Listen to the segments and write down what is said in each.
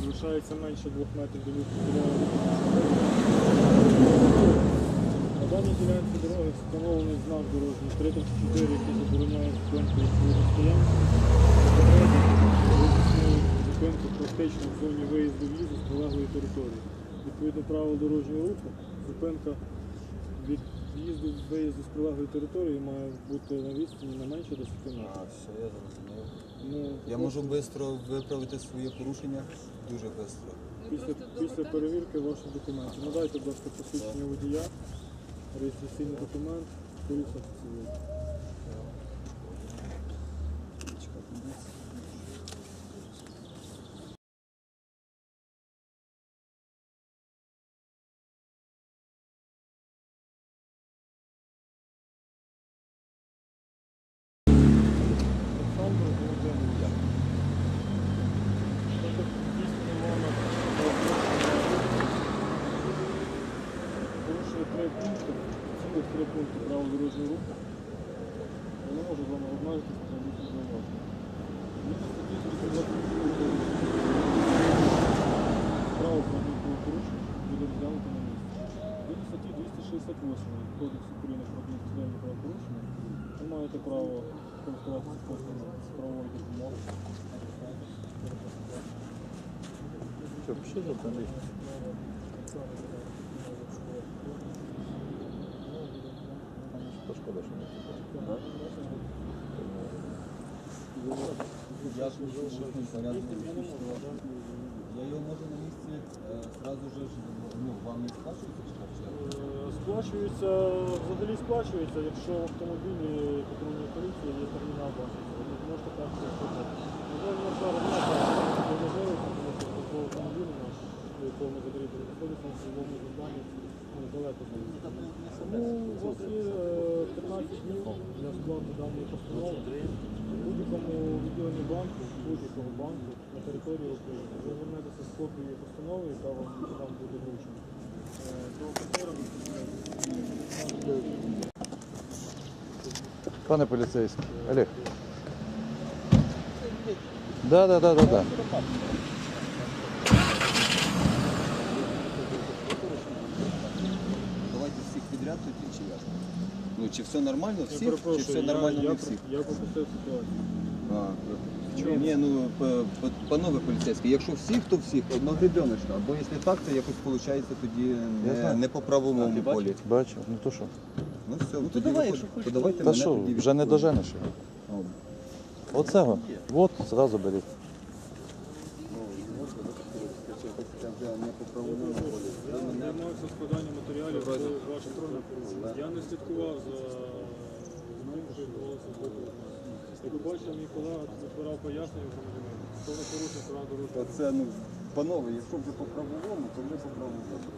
залишається менше 2 метрів до місця На даній ділянці дороги встановлений знак дорожній 334, який забороняє зупинку від розстояння. Зупинку практично в зоні виїзду в'їзду з прилеглої території. Відповідно правил дорожнього руху, зупинка від в'їзду виїзду з прилеглої території має бути на відстані не менше 10 А, все, я зрозумів. Ну, Я можу швидко виправити своє порушення. Дуже швидко. після, після перевірки ваших документів. Надайте, будь ласка, посвідчення водія, реєстраційний документ, поліція пункти правил дорожнього руху. Я не можу з вами обмежитися на більше зауваження. 322 про адмінправопорушення буде розглянуто на місці. Згідно статті 268 Кодексу України про адміністративне правопорушення ви маєте право користуватися послугами правової допомоги. Що, пиши за там Шкода, що не Я Я його можу на місці одразу зразу ж ну, вам не сплачується як? Е, Сплачується, взагалі сплачується, якщо в автомобілі патрульної поліції є банку на території України. Ви звернетеся з копією постанови, яка вам, вам буде вручена. Е, До офіцера Пане поліцейський, Олег. Да, да, да, да, да. Давайте всіх підряд тоді чи як? Ну чи все нормально Я всіх, чи перепрошую, все я- нормально я, не про- всіх? Я пропустив ситуацію. А, ні, ну панове поліцейські, якщо всіх, то всіх, одна гребеночка. Або якщо так, то якось виходить тоді не, не по правовому полі. Бачу, ну то що? Ну все, Ну, то тоді давай, виходь. якщо хочеш, то давайте Та мене що, тоді вже не доженеш його. Оцього. От, зразу беріть. ну. Я займався складанням матеріалів про ваше тронне. Я не слідкував за ним, що відбувалося з боку. Як ви мій колега збирав пояснення громадянину. Хто не порушив правил дорожнього. Це, ну, панове, якщо вже по правовому, то вже по правовому. Тобто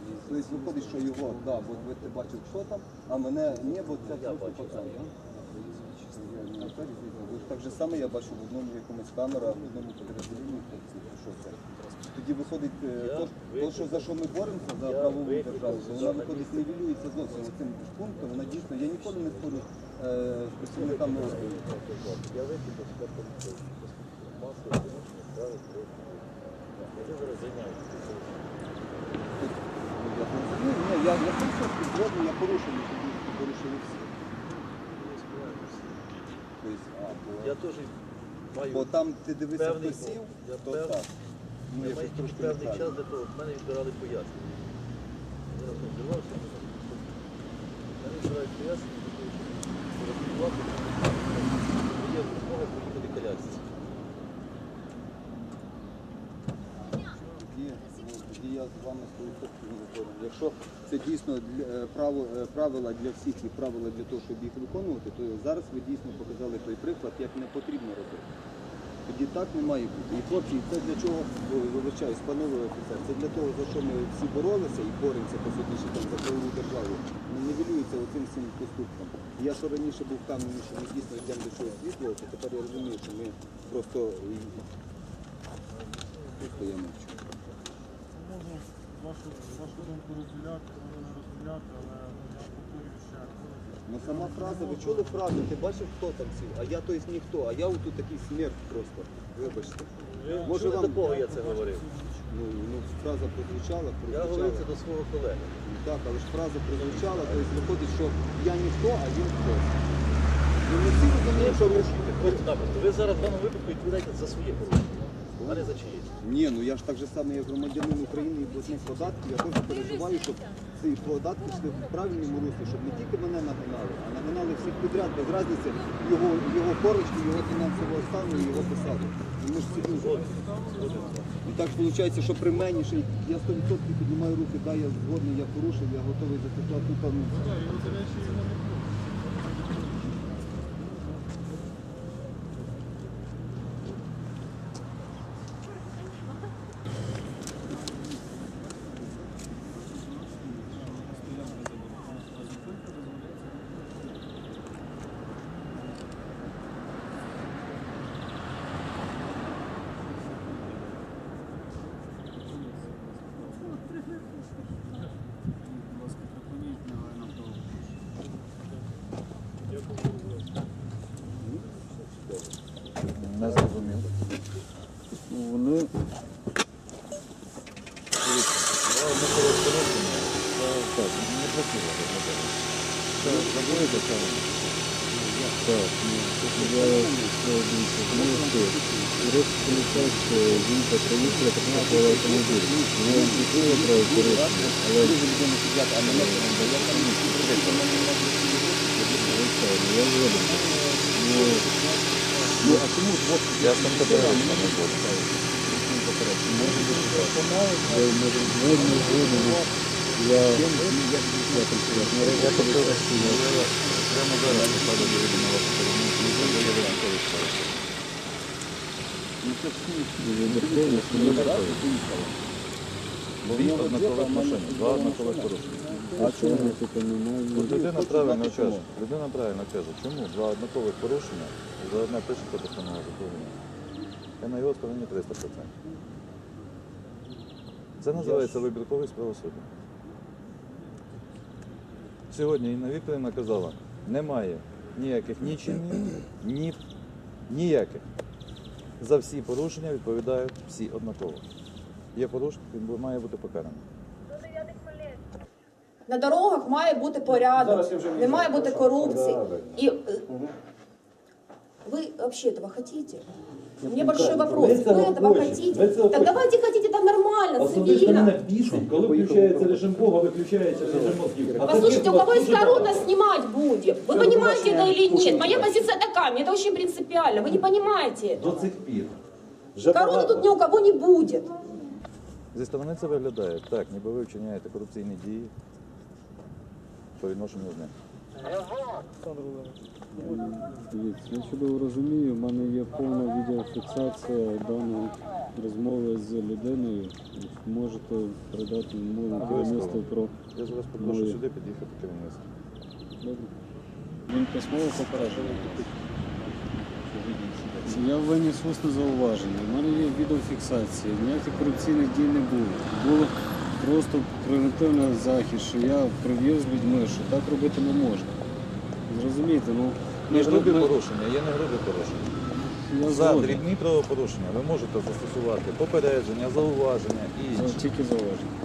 виходить, що його, да, бо ви ти бачив, що там, а мене ні, бо це просто пацан. да? Ну, так, звісно. Бо Так же саме я бачу в одному якомусь камера, в одному підрозділенні хлопці, що це. Тоді виходить, е, то, то, що за що ми боремося, за правову державу, то вона виходить нівелюється зовсім цим пунктом. Вона дійсно, я ніколи не спорю е, з працівниками органів. Я випіду, тепер поліцейський. Масло, справи, Вони зараз займаються. Ну, я ні, я, я прийшов підроблю, я порушив, всі. Тобто, а, бо- Я теж маю Бо там ти дивишся певний посів, я то пев- так. Ну, я маю тільки певний час для того, в мене відбирали пояснення. Я раз мене відбирають пояснення, для того, щоб розбивати. Є змога поїхати колясці. Тоді, ну, я з вами 100% не згоден. Якщо це дійсно е, е, правила для всіх і правила для того, щоб їх виконувати, то зараз ви дійсно показали той приклад, як не потрібно робити. Тоді так не має бути. І хлопці, це для чого, ой, вибачаюсь, панове офіцер, це для того, за що ми всі боролися і боремося по суті, що там за правову державу, не нівелюється оцим всім поступком. Я що раніше був впевнений, що ми дійсно йдемо до чогось світлого, то тепер я розумію, що ми просто, просто я мовчу. Вашу, вашу думку розділяти, можна не розділяти, але я Ну сама фраза, ви чули фразу, ти бачив, хто там сів, а я то есть ніхто, а я отут такий смерть просто. Вибачте. Може Чули, вам до кого я це говорив? ну, ну, фраза прозвучала, Я прозвучала. говорив це до свого колеги. Ну, Так, але ж фраза прозвучала, то есть виходить, що я ніхто, а він хтось. Ну не всі розуміють, що ви Просто-напросто. Ви зараз в даному випадку відповідаєте за своє порушення, а не за чиєсь. Ні, ну я ж так же саме, як громадянин України і платник податків, я теж переживаю, щоб ці податки йшли в правильному руслі, щоб не тільки мене нагинали, а нагинали всіх підряд, без різниці його, його корочки, його фінансового стану і його посаду. І ми ж всі люди. І так виходить, що при мені, що я 100% піднімаю руки, да, я згодний, я порушив, я готовий записати певну. Не Вони не працює. Це забудете це. Так, я дивіться, що, Рис поліцейська жінка приїхала, потрапила автомобіль. Вона відкрила правопорушення, але я згоден. Ну, ну, а чому двох я сам категорично не згоден. Може бути, що я може не згоден. Я, я, я, я хотів розповідати. Прямо зараз посаду доведу на вашу керівницю, і це є виняткові справи. Вибірковість, не вибірковість. Дві однакових машини, два однакових порушення. А чому? Людина правильно каже, людина правильно каже, чому два однакових порушення за одне пишеться постанова заповнення. Я на його стороні 300%. Це називається вибірковість правосуддя. Сьогодні Інна Вікторівна казала, немає ніяких ні чинів, ні ніяких. За всі порушення відповідають всі однаково. Є порушник, він має бути покараний. На дорогах має бути порядок, не має бути корупції. І е, ви вообще этого хотите? У меня большой вопрос. Вы этого хотите? Так давайте хотите так нормально, Особисто мене цивильно. бісить, коли включається режим Бога, виключається режим мозгів. А це Послушайте, у кого из дуже корона снимать будет? Вы понимаете это или нет? Моя позиция такая, мне это очень принципиально. Вы не понимаете. До цих пір. Короны тут ни у кого не будет. Зі сторони це виглядає так, ніби ви вчиняєте корупційні дії по відношенню з ним. Дивіться, я чудово розумію, в мене є повна відеофіксація даної розмови з людиною. Можете передати моєму керівництву про Я зараз попрошу Моє. сюди під'їхати керівництво. Він письмово попереджений. Я виніс усне зауваження. У мене є відеофіксація. Ніяких корупційних дій не було. Було просто превентивний захід, що я провів з людьми, що так робити не можна. Зрозумієте, ну Не грубі ми- порушення, є не грубі порушення. я За згоден. дрібні правопорушення ви можете застосувати попередження, зауваження і Це інші. Тільки зауваження.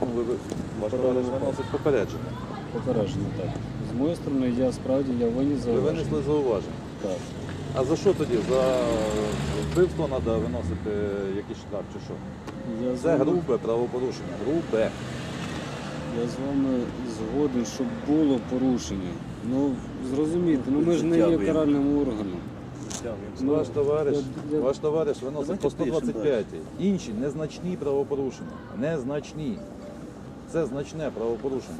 Ну, ви, ви, ваш товариш виносить попередження. Попередження, так. З моєї сторони, я справді я виніс Ви зауваження. винесли зауваження. Так. А за що тоді? За вбивство треба виносити якийсь штраф чи що? Я з Це вами- грубе правопорушення. Грубе. Я з вами згоден, щоб було порушення. Ну, зрозумійте, ну ми ж не є каральним органом. Ну, Ваш товариш, я- я- ваш товариш виносить по пишемо 125. Інші незначні правопорушення. Незначні. Це значне правопорушення.